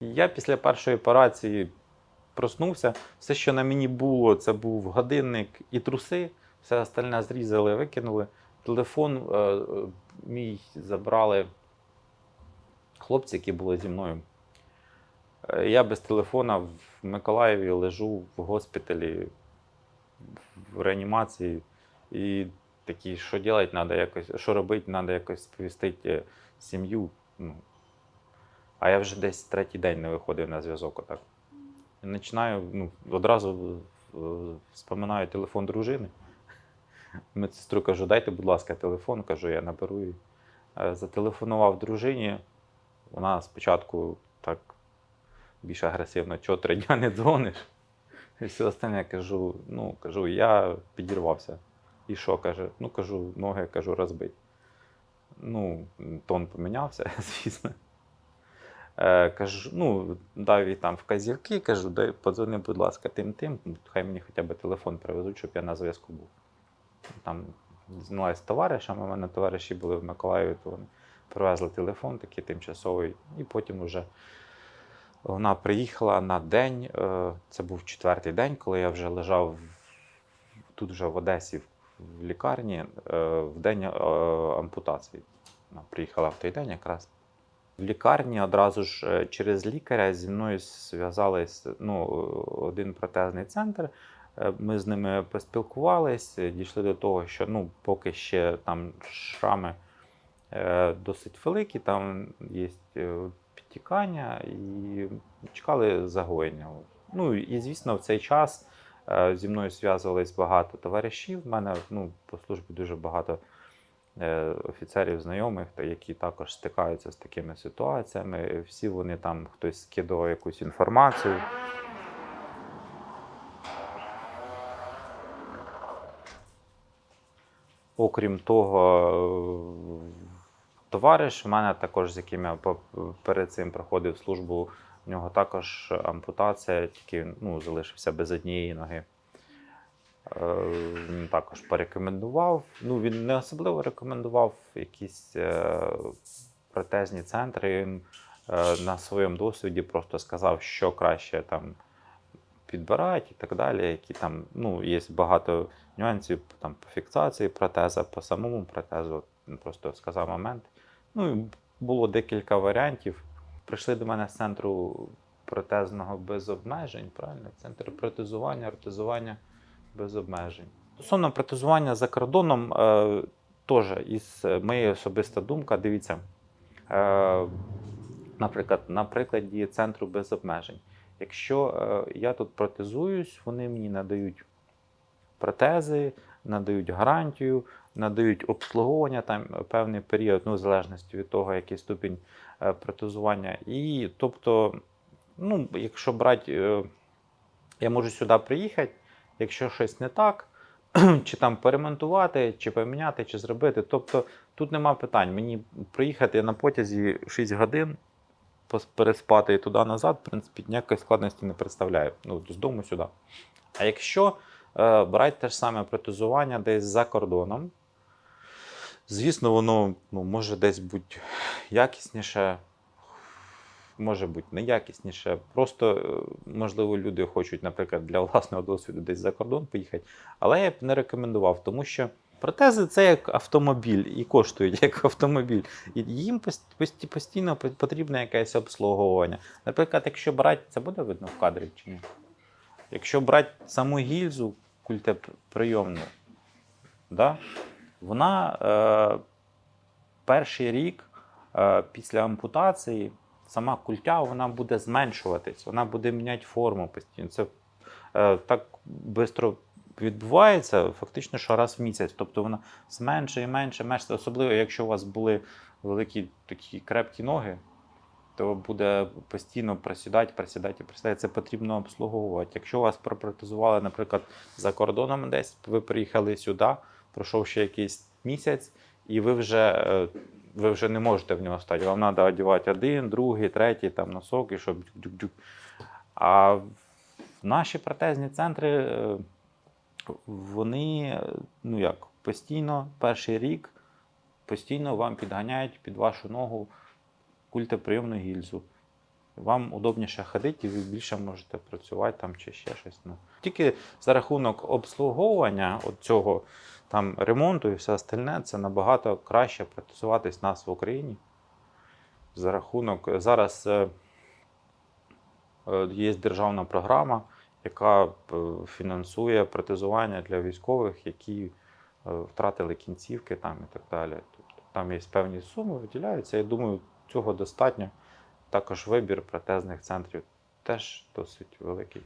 Я після першої операції проснувся. Все, що на мені було, це був годинник і труси. Все остальне зрізали, викинули. Телефон е, е, мій забрали хлопці, які були зі мною. Е, Я без телефона в Миколаєві лежу в госпіталі в реанімації. І такий, що робити, треба якось, що робити, треба якось сповістити сім'ю. Ну, а я вже десь третій день не виходив на зв'язок. Отак. І починаю, ну, одразу е, вспоминаю телефон дружини. Медсестру кажу, дайте, будь ласка, телефон, кажу, я наберу її. Е, Зателефонував дружині. Вона спочатку так більш агресивно, чого три дня не дзвониш. І все остальне кажу, ну, кажу, я підірвався. І що каже? Ну, кажу, ноги кажу, розбить. Ну, тон помінявся, звісно. Е, кажу, ну, дав їй там вказівки, кажу, дай подзвони, будь ласка, тим тим, хай мені хоча б телефон привезуть, щоб я на зв'язку був. Там знялась з товаришами, у мене товариші були в Миколаєві, то вони привезли телефон такий тимчасовий, і потім вже вона приїхала на день. е, Це був четвертий день, коли я вже лежав тут вже в Одесі в лікарні е, в день ампутації. Вона приїхала в той день якраз. В лікарні одразу ж е, через лікаря зі мною зв'язались ну, один протезний центр. Е, Ми з ними поспілкувались, е, дійшли до того, що ну, поки ще там шрами е, досить великі, там є підтікання і чекали загоєння. Ну і звісно, в цей час зі мною зв'язувались багато товаришів. У мене ну, по службі дуже багато офіцерів, знайомих, які також стикаються з такими ситуаціями. Всі вони там хтось скидував якусь інформацію. Окрім того, е, товариш в мене також, з яким я перед цим проходив службу, в нього також ампутація, тільки ну, залишився без однієї ноги. Е, Він також порекомендував. Ну, він не особливо рекомендував якісь е, протезні центри. Він е, на своєму досвіді просто сказав, що краще там підбирати і так далі. Які там, ну, є багато нюансів там, по фіксації протеза, по самому протезу. Він просто сказав момент. Ну, було декілька варіантів. Прийшли до мене з центру протезного без обмежень, правильно? Центр протезування, ортезування без обмежень. Стосовно протезування за кордоном, е, теж із е, моєї особиста думка, дивіться, е, наприклад, на прикладі центру без обмежень. Якщо е, я тут протезуюсь, вони мені надають протези, надають гарантію, надають обслуговування там певний період, ну, в залежності від того, який ступінь е, протезування. І тобто, ну, якщо брати, е, я можу сюди приїхати, якщо щось не так, чи там поремонтувати, чи поміняти, чи зробити. Тобто тут нема питань. Мені приїхати на потязі 6 годин, переспати і туди-назад, в принципі, ніякої складності не представляє. Ну, з дому сюди. А якщо е, брати те ж саме протезування десь за кордоном, звісно, воно ну, може десь бути якісніше, може бути неякісніше. Просто, е, можливо, люди хочуть, наприклад, для власного досвіду десь за кордон поїхати. Але я б не рекомендував, тому що протези це як автомобіль і коштують як автомобіль. І їм пост- пост- постійно потрібне якесь обслуговування. Наприклад, якщо брати, це буде видно в кадрі чи ні? Якщо брати саму гільзу культеприйомну, да, вона е, перший рік е, після ампутації сама культя вона буде зменшуватись, вона буде міняти форму постійно. Це е, так швидко відбувається, фактично, що раз в місяць. Тобто вона зменшує, менше, менше. Особливо, якщо у вас були великі такі крепкі ноги, то буде постійно просідати, просідати і просідати. Це потрібно обслуговувати. Якщо вас пропротезували, наприклад, за кордоном десь, ви приїхали сюди, пройшов ще якийсь місяць, і ви вже, е, ви вже не можете в нього стати. Вам треба одягати один, другий, третій там носок, і щоб дюк-дюк-дюк. А наші протезні центри, е, вони, ну як, постійно, перший рік, постійно вам підганяють під вашу ногу культоприйомну гільзу. Вам удобніше ходити, і ви більше можете працювати там чи ще щось. Ну. Тільки за рахунок обслуговування цього там ремонту і все остальне, це набагато краще працюватись нас в Україні. За рахунок зараз е, е, є державна програма, яка е, фінансує протезування для військових, які е, втратили кінцівки там і так далі. Тобто там є певні суми, виділяються. Я думаю, цього достатньо. Також вибір протезних центрів теж досить великий.